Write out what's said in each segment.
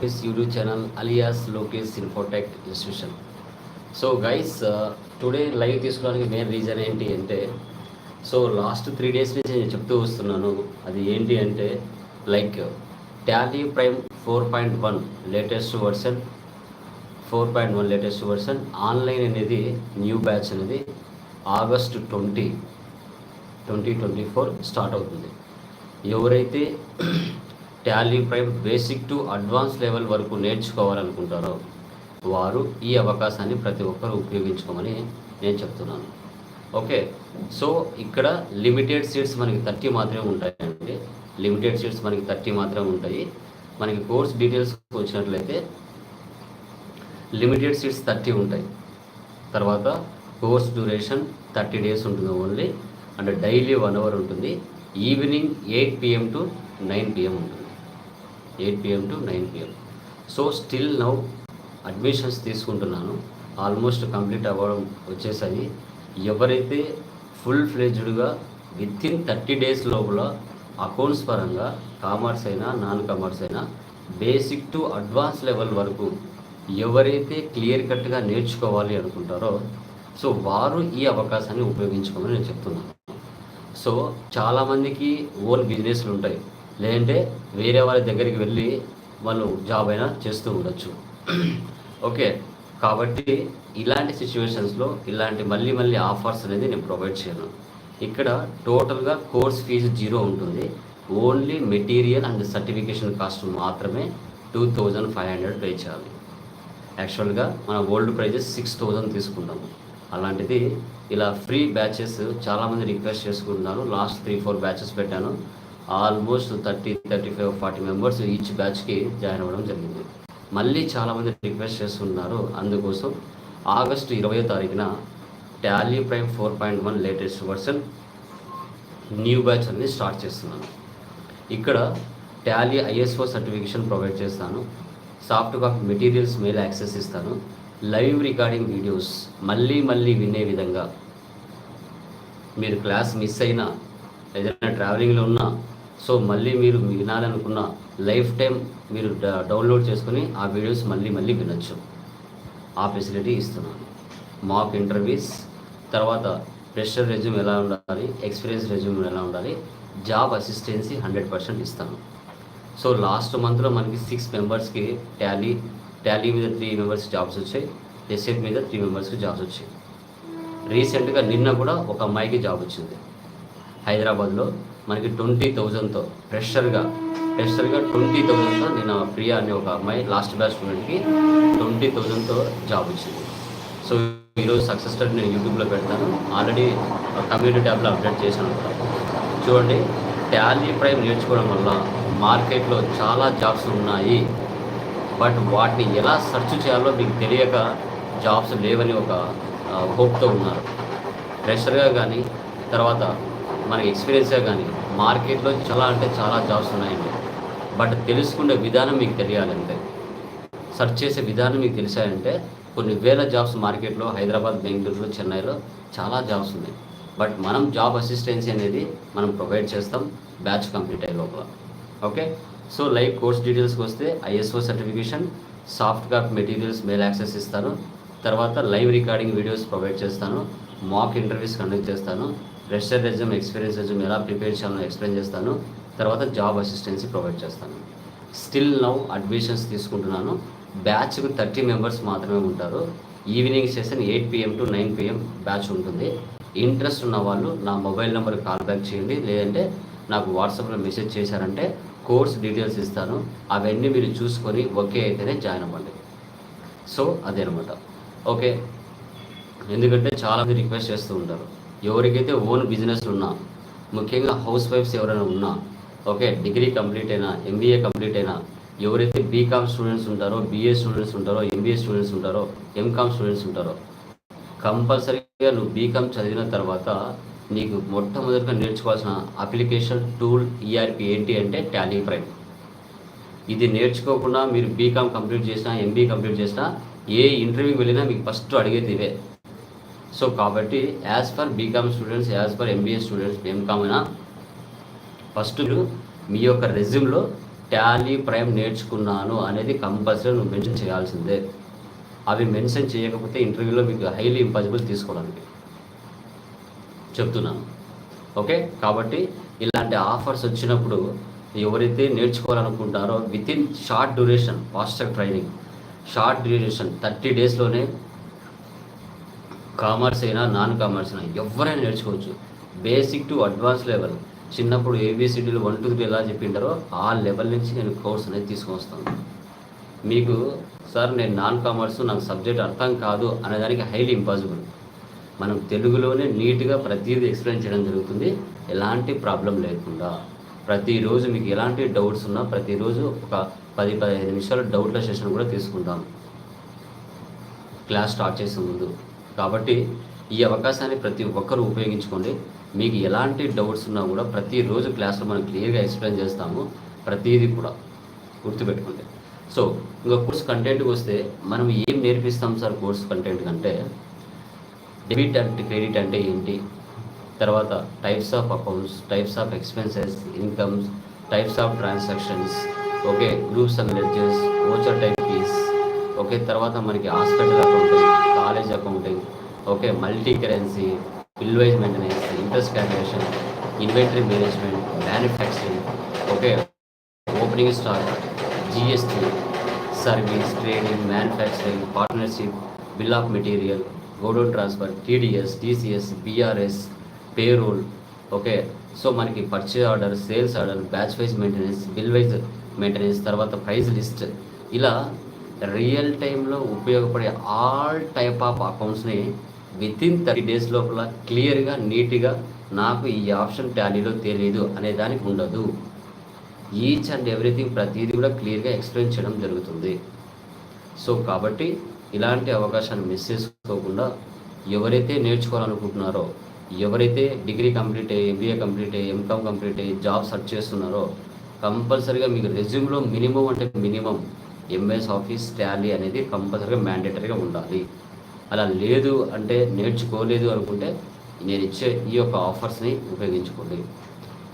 his YouTube channel alias Lokesh Infotech Institution. So guys today live తీసుకోవడానికి main reason ఏంటి అంటే so last three days నుంచి నేను చెప్తూ వస్తున్నాను అది ఏంటి అంటే like Tally Prime four point one latest version four point one latest version online అనేది న్యూ బ్యాచ్ అనేది August twenty twenty twenty four start అవుతుంది ఎవరైతే Tally Prime basic to advance level వరకు నేర్చుకోవాలనుకుంటారో వారు ఈ అవకాశాన్ని ప్రతి ఒక్కరు ఉపయోగించుకోమని నేను చెప్తున్నాను. ఓకే సో ఇక్కడ లిమిటెడ్ సీట్స్ మనకి థర్టీ మాత్రమే ఉంటాయండి. లిమిటెడ్ సీట్స్ మనకి థర్టీ మాత్రమే ఉంటాయి. మనకి కోర్స్ డీటెయిల్స్ వచ్చినట్లయితే లిమిటెడ్ సీట్స్ థర్టీ ఉంటాయి. తర్వాత కోర్స్ డ్యూరేషన్ థర్టీ డేస్ ఉంటుంది only. And daily one hour ఉంటుంది. Evening eight PM to nine PM ఉంటుంది. Eight PM to nine PM so still now admissions తీసుకుంటున్నాను. ఆల్మోస్ట్ కంప్లీట్ అవ్వడం వచ్చేసరి ఎవరైతే ఫుల్ ఫ్లెజ్డ్గా విత్ ఇన్ థర్టీ డేస్ లోపల accounts పరంగా కామర్స్ అయినా నాన్ కామర్స్ అయినా బేసిక్ టు అడ్వాన్స్ లెవెల్ వరకు ఎవరైతే క్లియర్ కట్గా నేర్చుకోవాలి అనుకుంటారో సో వారు ఈ అవకాశాన్ని ఉపయోగించుకోమని నేను చెప్తున్నాను. సో చాలామందికి ఓన్ బిజినెస్లు ఉంటాయి. లేదంటే వేరే వాళ్ళ దగ్గరికి వెళ్ళి వాళ్ళు జాబ్ అయినా చేస్తూ ఉండొచ్చు. ఓకే. కాబట్టి ఇలాంటి సిచ్యువేషన్స్లో ఇలాంటి మళ్ళీ మళ్ళీ ఆఫర్స్ అనేది నేను ప్రొవైడ్ చేయను. ఇక్కడ టోటల్గా కోర్స్ ఫీజు జీరో ఉంటుంది. Only material and certification cost మాత్రమే two thousand five hundred pay చేయాలి. యాక్చువల్గా మన ఓల్డ్ ప్రైజెస్ సిక్స్ థౌజండ్ తీసుకుంటాము. అలాంటిది ఇలా ఫ్రీ బ్యాచెస్ చాలామంది రిక్వెస్ట్ చేసుకుంటున్నారు. లాస్ట్ త్రీ ఫోర్ బ్యాచెస్ పెట్టాను. Almost thirty thirty five forty members each బ్యాచ్కి join అవ్వడం జరిగింది. మళ్ళీ చాలామంది రిక్వెస్ట్ చేస్తున్నారు. అందుకోసం ఆగస్టు ఇరవై తారీఖున Tally Prime four point one latest version new batch అనేది స్టార్ట్ చేస్తున్నాను. ఇక్కడ టాలీ ఐఎస్ఓ సర్టిఫికేషన్ ప్రొవైడ్ చేస్తాను. Soft copy materials mail access ఇస్తాను. లైవ్ రికార్డింగ్ వీడియోస్ మళ్ళీ మళ్ళీ వినే విధంగా మీరు క్లాస్ మిస్ అయినా ఏదైనా ట్రావెలింగ్లో ఉన్నా సో మళ్ళీ మీరు వినాలనుకున్న లైఫ్ టైం మీరు డ- డౌన్లోడ్ చేసుకుని ఆ వీడియోస్ మళ్ళీ మళ్ళీ వినొచ్చు. ఆ ఫెసిలిటీ ఇస్తున్నాను. మాక్ ఇంటర్వ్యూస్ తర్వాత ప్రెషర్ రెజ్యూమ్ ఎలా ఉండాలి ఎక్స్పీరియన్స్ రెజ్యూమ్ ఎలా ఉండాలి జాబ్ అసిస్టెన్సీ హండ్రెడ్ పర్సెంట్ ఇస్తాను. సో లాస్ట్ మంత్లో మనకి సిక్స్ మెంబర్స్కి టాలీ టాలీ మీద త్రీ మెంబర్స్ జాబ్స్ వచ్చాయి ఎస్ఎఫ్ మీద త్రీ మెంబర్స్కి జాబ్స్ వచ్చాయి. రీసెంట్గా నిన్న కూడా ఒక అమ్మాయికి జాబ్ వచ్చింది. హైదరాబాద్లో మనకి ట్వంటీ థౌజండ్తో ఫ్రెషర్గా ఫ్రెషర్గా ట్వంటీ థౌజండ్తో నేను ప్రియా అనే ఒక అమ్మాయి లాస్ట్ బ్యాచ్ స్టూడెంట్కి ట్వంటీ థౌజండ్తో జాబ్ వచ్చింది సో ఈరోజు సక్సెస్ స్టడీ నేను యూట్యూబ్లో పెడతాను. ఆల్రెడీ కమ్యూనిటీ ట్యాబ్లో అప్డేట్ చేశాను. చూడండి టాలీ ప్రైమ్ నేర్చుకోవడం వల్ల మార్కెట్లో చాలా జాబ్స్ ఉన్నాయి. బట్ వాటిని ఎలా సెర్చ్ చేయాలో మీకు తెలియక జాబ్స్ లేవని ఒక హోప్తో ఉన్నారు. ఫ్రెషర్గా కానీ తర్వాత మనకి ఎక్స్పీరియన్సే కానీ మార్కెట్లో చాలా అంటే చాలా జాబ్స్ ఉన్నాయండి. బట్ తెలుసుకునే విధానం మీకు తెలియాలంటే సెర్చ్ చేసే విధానం మీకు తెలిసాయంటే కొన్ని వేల జాబ్స్ మార్కెట్లో హైదరాబాద్ బెంగళూరులో చెన్నైలో చాలా జాబ్స్ ఉన్నాయి. బట్ మనం జాబ్ అసిస్టెన్సీ అనేది మనం ప్రొవైడ్ చేస్తాం బ్యాచ్ కంప్లీట్ అయ్యే లోపల. ఓకే సో లైక్ కోర్స్ డీటెయిల్స్కి వస్తే ISO certification soft copy materials mail access ఇస్తాను. తర్వాత లైవ్ రికార్డింగ్ వీడియోస్ ప్రొవైడ్ చేస్తాను. మాక్ ఇంటర్వ్యూస్ కండక్ట్ చేస్తాను. రెజిస్టర్ రెజ్యూమ్ ఎక్స్పీరియన్స్ రెజ్యూమ్ ఎలా ప్రిపేర్ చేయాలని ఎక్స్ప్లెయిన్ చేస్తాను. తర్వాత జాబ్ అసిస్టెన్సీ ప్రొవైడ్ చేస్తాను. స్టిల్ నౌ అడ్మిషన్స్ తీసుకుంటున్నాను. బ్యాచ్కు థర్టీ మెంబర్స్ మాత్రమే ఉంటారు. Evening session eight PM to nine PM batch ఉంటుంది. ఇంట్రెస్ట్ ఉన్న వాళ్ళు నా మొబైల్ నెంబర్ కాల్ బ్యాక్ చేయండి. లేదంటే నాకు వాట్సాప్లో మెసేజ్ చేశారంటే కోర్స్ డీటెయిల్స్ ఇస్తాను. అవన్నీ మీరు చూసుకొని ఓకే అయితేనే జాయిన్ అవ్వండి. సో అదే అనమాట ఓకే. ఎందుకంటే చాలామంది రిక్వెస్ట్ చేస్తూ ఉంటారు. ఎవరికైతే ఓన్ బిజినెస్ ఉన్నా ముఖ్యంగా హౌస్ వైఫ్స్ ఎవరైనా ఉన్నా ఓకే డిగ్రీ కంప్లీట్ అయినా ఎంబీఏ కంప్లీట్ అయినా ఎవరైతే బీకామ్ స్టూడెంట్స్ ఉంటారో బీఏ స్టూడెంట్స్ ఉంటారో ఎంబీఏ స్టూడెంట్స్ ఉంటారో ఎంకామ్ స్టూడెంట్స్ ఉంటారో కంపల్సరీగా నువ్వు బీకామ్ చదివిన తర్వాత నీకు మొట్టమొదటిగా నేర్చుకోవాల్సిన అప్లికేషన్ టూల్ ఈఆర్పి ఏంటి అంటే టాలీ ప్రైమ్. ఇది నేర్చుకోకుండా మీరు బీకామ్ కంప్లీట్ చేసినా ఎంబీ కంప్లీట్ చేసినా ఏ ఇంటర్వ్యూకి వెళ్ళినా మీకు ఫస్ట్ అడిగేది ఇవే. సో కాబట్టి as per BCom students as for MBA students MCom అయినా ఫస్ట్ మీరు మీ యొక్క రెజ్యూమ్లో టాలీ ప్రైమ్ నేర్చుకున్నాను అనేది కంపల్సరీ నువ్వు మెన్షన్ చేయాల్సిందే. అవి మెన్షన్ చేయకపోతే ఇంటర్వ్యూలో మీకు హైలీ ఇంపాసిబుల్ తీసుకోవడానికి చెప్తున్నాను. ఓకే కాబట్టి ఇలాంటి ఆఫర్స్ వచ్చినప్పుడు ఎవరైతే నేర్చుకోవాలనుకుంటారో with in short duration faster training short duration thirty డేస్లోనే కామర్స్ అయినా నాన్ కామర్స్ అయినా ఎవరైనా నేర్చుకోవచ్చు. Basic to advance level. చిన్నప్పుడు ఏబిసిడీలు వన్ టూ త్రీ ఎలా చెప్పింటారో ఆ లెవెల్ నుంచి నేను కోర్స్ అనేది తీసుకొస్తాను మీకు సార్ నేను నాన్ కామర్స్ నాకు సబ్జెక్ట్ అర్థం కాదు అనేదానికి హైలీ ఇంపాసిబుల్. మనం తెలుగులోనే నీట్గా ప్రతిదీ ఎక్స్ప్లెయిన్ చేయడం జరుగుతుంది. ఎలాంటి ప్రాబ్లం లేకుండా. ప్రతిరోజు మీకు ఎలాంటి డౌట్స్ ఉన్నా ప్రతిరోజు ఒక పది పదిహేను నిమిషాలు డౌట్ల సెషన్ కూడా తీసుకుంటాం. క్లాస్ స్టార్ట్ చేసే ముందు. కాబట్టి ఈ అవకాశాన్ని ప్రతి ఒక్కరూ ఉపయోగించుకోండి. మీకు ఎలాంటి డౌట్స్ ఉన్నా కూడా ప్రతిరోజు క్లాస్లో మనం క్లియర్గా ఎక్స్ప్లెయిన్ చేస్తాము. ప్రతిదీ కూడా గుర్తుపెట్టుకోండి. సో ఇంకా కోర్స్ కంటెంట్కి వస్తే మనం ఏం నేర్పిస్తాం సార్ కోర్స్ కంటెంట్ కంటే? డెబిట్ అండ్ క్రెడిట్ అంటే ఏంటి? తర్వాత types of accounts types of expenses incomes types of transactions okay groups and ledgers voucher type fees okay తర్వాత మనకి hospital account college accounting okay multi currency bill maintenance interest calculation inventory management manufacturing okay opening stock GST service trading manufacturing partnership bill of material godown transfer TDS TCS BRS payroll okay. So మనకి purchase order sales order batch wise maintenance bill wise maintenance తర్వాత price list ఇలా real టైంలో ఉపయోగపడే all type of అకౌంట్స్ని with in thirty days లోపల క్లియర్గా నీట్గా నాకు ఈ ఆప్షన్ టాలీలో తెలియదు అనే దానికి ఉండదు. ఈచ్ అండ్ ఎవ్రీథింగ్ ప్రతిదీ కూడా క్లియర్గా ఎక్స్ప్లెయిన్ చేయడం జరుగుతుంది. సో కాబట్టి ఇలాంటి అవకాశాన్ని మిస్ చేసుకోకుండా ఎవరైతే నేర్చుకోవాలనుకుంటున్నారో ఎవరైతే డిగ్రీ కంప్లీట్ అయ్యి ఎంబీఏ కంప్లీట్ అయ్యి ఎంకామ్ కంప్లీట్ అయ్యి జాబ్ సెర్చ్ చేస్తున్నారో కంపల్సరీగా మీకు రెజ్యూమ్లో మినిమం అంటే మినిమం ఎంఎస్ ఆఫీస్ టాలీ అనేది కంపల్సరీగా మ్యాండేటరీగా ఉండాలి. అలా లేదు అంటే నేర్చుకోలేదు అనుకుంటే నేను ఇచ్చే ఈ యొక్క ఆఫర్స్ని ఉపయోగించుకోండి.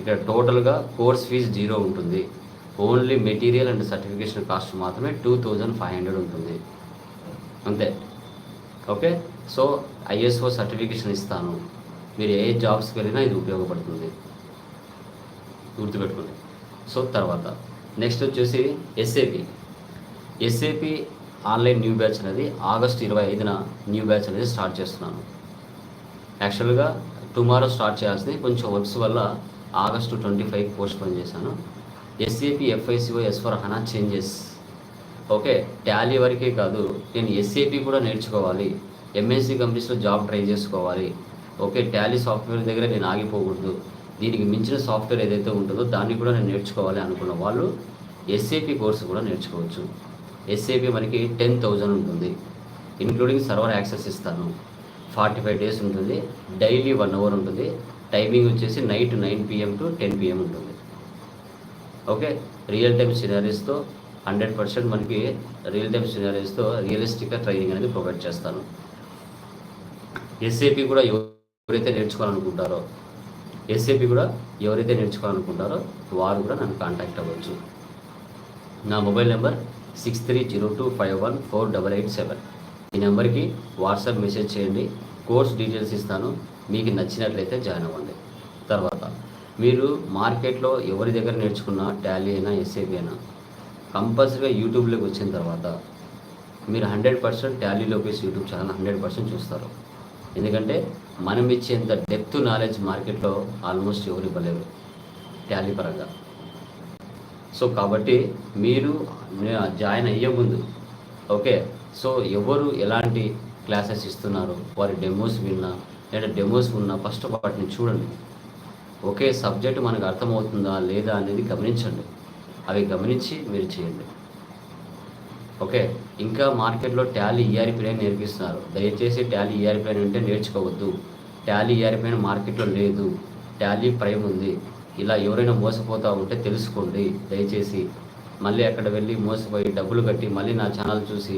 ఇక్కడ టోటల్గా కోర్స్ ఫీజు జీరో ఉంటుంది. Only material and certification cost మాత్రమే టూ థౌజండ్ ఫైవ్ హండ్రెడ్ ఉంటుంది. అంతే. ఓకే సో ఐఎస్ఓ సర్టిఫికేషన్ ఇస్తాను. మీరు ఏ జాబ్స్కి వెళ్ళినా ఇది ఉపయోగపడుతుంది. గుర్తుపెట్టుకోండి. సో తర్వాత. నెక్స్ట్ వచ్చేసి SAP SAP online new batch అనేది ఆగస్ట్ ఇరవై ఐదున న్యూ బ్యాచ్ అనేది స్టార్ట్ చేస్తున్నాను. యాక్చువల్గా టుమారో స్టార్ట్ చేయాల్సింది కొంచెం వర్క్స్ వల్ల August twenty five postpone చేశాను SAP FICO S for HANA changes okay Tally వరకే కాదు నేను ఎస్ఏపి కూడా నేర్చుకోవాలి. ఎంఎస్సి కంపెనీస్లో జాబ్ ట్రై చేసుకోవాలి. ఓకే టాలీ సాఫ్ట్వేర్ దగ్గర నేను ఆగిపోకూడదు. దీనికి మించిన సాఫ్ట్వేర్ ఏదైతే ఉంటుందో దాన్ని కూడా నేను నేర్చుకోవాలి అనుకున్న వాళ్ళు ఎస్ఏపి కోర్సు కూడా నేర్చుకోవచ్చు. ఎస్ఏపి మనకి టెన్ థౌజండ్ ఉంటుంది. ఇంక్లూడింగ్ సర్వర్ యాక్సెస్ ఇస్తాను. ఫార్టీ ఫైవ్ డేస్ ఉంటుంది. డైలీ వన్ అవర్ ఉంటుంది. టైమింగ్ వచ్చేసి night nine PM to ten PM ఉంటుంది. ఓకే రియల్ టైమ్ సినారీస్తో హండ్రెడ్ పర్సెంట్ మనకి రియల్ టైమ్ సినారీస్తో రియలిస్టిక్గా ట్రైనింగ్ అనేది ప్రొవైడ్ చేస్తాను. ఎస్ఏపి కూడా ఎవరైతే నేర్చుకోవాలనుకుంటారో ఎస్ఏపి కూడా ఎవరైతే నేర్చుకోవాలనుకుంటారో వారు కూడా నన్ను కాంటాక్ట్ అవ్వచ్చు. నా mobile number six three zero two five one four double eight seven. ఈ నెంబర్కి వాట్సాప్ మెసేజ్ చేయండి. కోర్స్ డీటెయిల్స్ ఇస్తాను. మీకు నచ్చినట్లయితే జాయిన్ అవ్వండి. తర్వాత మీరు మార్కెట్లో ఎవరి దగ్గర నేర్చుకున్న టాలీ అయినా ఎస్ఏబి అయినా కంపల్సరీగా యూట్యూబ్లోకి వచ్చిన తర్వాత మీరు హండ్రెడ్ పర్సెంట్ ట్యాలీలోకి యూట్యూబ్ ఛానల్ హండ్రెడ్ పర్సెంట్ చూస్తారు. ఎందుకంటే మనం ఇచ్చేంత డెప్త్ నాలెడ్జ్ మార్కెట్లో ఆల్మోస్ట్ ఎవరు ఇవ్వలేరు టాలీ పరంగా. సో కాబట్టి మీరు జాయిన్ అయ్యే ముందు ఓకే సో ఎవరు ఎలాంటి క్లాసెస్ ఇస్తున్నారు వారి డెమోస్ విన్నా లేదా డెమోస్ ఉన్నా ఫస్ట్ వాటిని చూడండి. ఒకే సబ్జెక్ట్ మనకు అర్థమవుతుందా లేదా అనేది గమనించండి. అవి గమనించి మీరు చేయండి. ఓకే ఇంకా మార్కెట్లో టాలీ ఈఆర్పీ అని నేర్పిస్తున్నారు. దయచేసి టాలీ ఈఆర్ అని అంటే నేర్చుకోవద్దు. టాలీ ఈఆర్ అని మార్కెట్లో లేదు. టాలీ ప్రైమ్ ఉంది. ఇలా ఎవరైనా మోసపోతూ ఉంటే తెలుసుకోండి. దయచేసి మళ్ళీ అక్కడ వెళ్ళి మోసపోయి డబ్బులు కట్టి మళ్ళీ నా ఛానల్ చూసి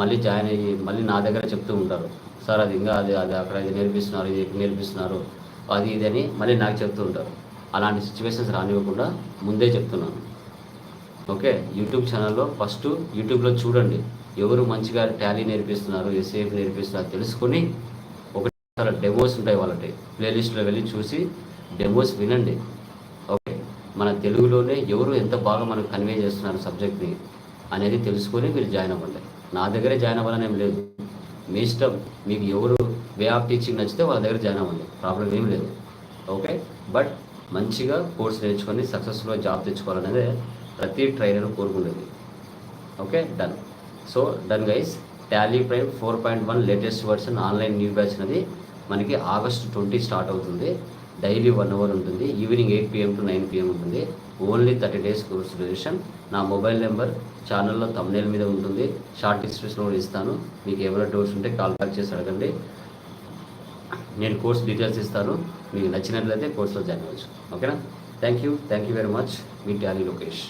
మళ్ళీ జాయిన్ అయ్యి మళ్ళీ నా దగ్గర చెప్తూ ఉంటారు. సార్ అది ఇంకా అది అది అక్కడ ఇది నేర్పిస్తున్నారు ఇది నేర్పిస్తున్నారు అది ఇది అని మళ్ళీ నాకు చెప్తూ ఉంటారు. అలాంటి సిచ్యువేషన్స్ రానివ్వకుండా ముందే చెప్తున్నాను. ఓకే? యూట్యూబ్ ఛానల్లో ఫస్ట్ యూట్యూబ్లో చూడండి. ఎవరు మంచిగా టాలీ నేర్పిస్తున్నారు ఎస్ఏఎఫ్ నేర్పిస్తున్నారు తెలుసుకొని ఒకటి చాలా డెమోస్ ఉంటాయి వాళ్ళకి. ప్లేలిస్ట్లో వెళ్ళి చూసి డెమోస్ వినండి. మన తెలుగులోనే ఎవరు ఎంత బాగా మనకు కన్వే చేస్తున్నారు సబ్జెక్ట్ని అనేది తెలుసుకొని మీరు జాయిన్ అవ్వండి. నా దగ్గరే జాయిన్ అవ్వాలని ఏం లేదు. మీ ఇష్టం మీకు ఎవరు వే ఆఫ్ టీచింగ్ నచ్చితే వాళ్ళ దగ్గర జాయిన్ అవ్వండి. ప్రాబ్లం ఏం లేదు. ఓకే బట్ మంచిగా కోర్స్ నేర్చుకొని సక్సెస్ఫుల్గా జాబ్ తెచ్చుకోవాలనేది ప్రతి ట్రైనర్ కోరుకునేది. Okay done so done guys Tally Prime four point one latest version online new batch అనేది మనకి ఆగస్ట్ ట్వంటీ స్టార్ట్ అవుతుంది. డైలీ వన్ అవర్ ఉంటుంది. Evening eight PM to nine PM ఉంటుంది. Only thirty days course duration. నా mobile number ఛానల్లో thumbnail మీద ఉంటుంది. Short డిస్క్రిప్షన్లో కూడా ఇస్తాను. మీకు ఏమైనా డౌట్స్ ఉంటే కాల్ బ్యాక్ చేసి అడగండి. నేను కోర్స్ డీటెయిల్స్ ఇస్తాను. మీకు నచ్చినట్లయితే కోర్సులో జాయిన్ అవ్వచ్చు. ఓకేనా? Thank you thank you very much me Tally Lokesh.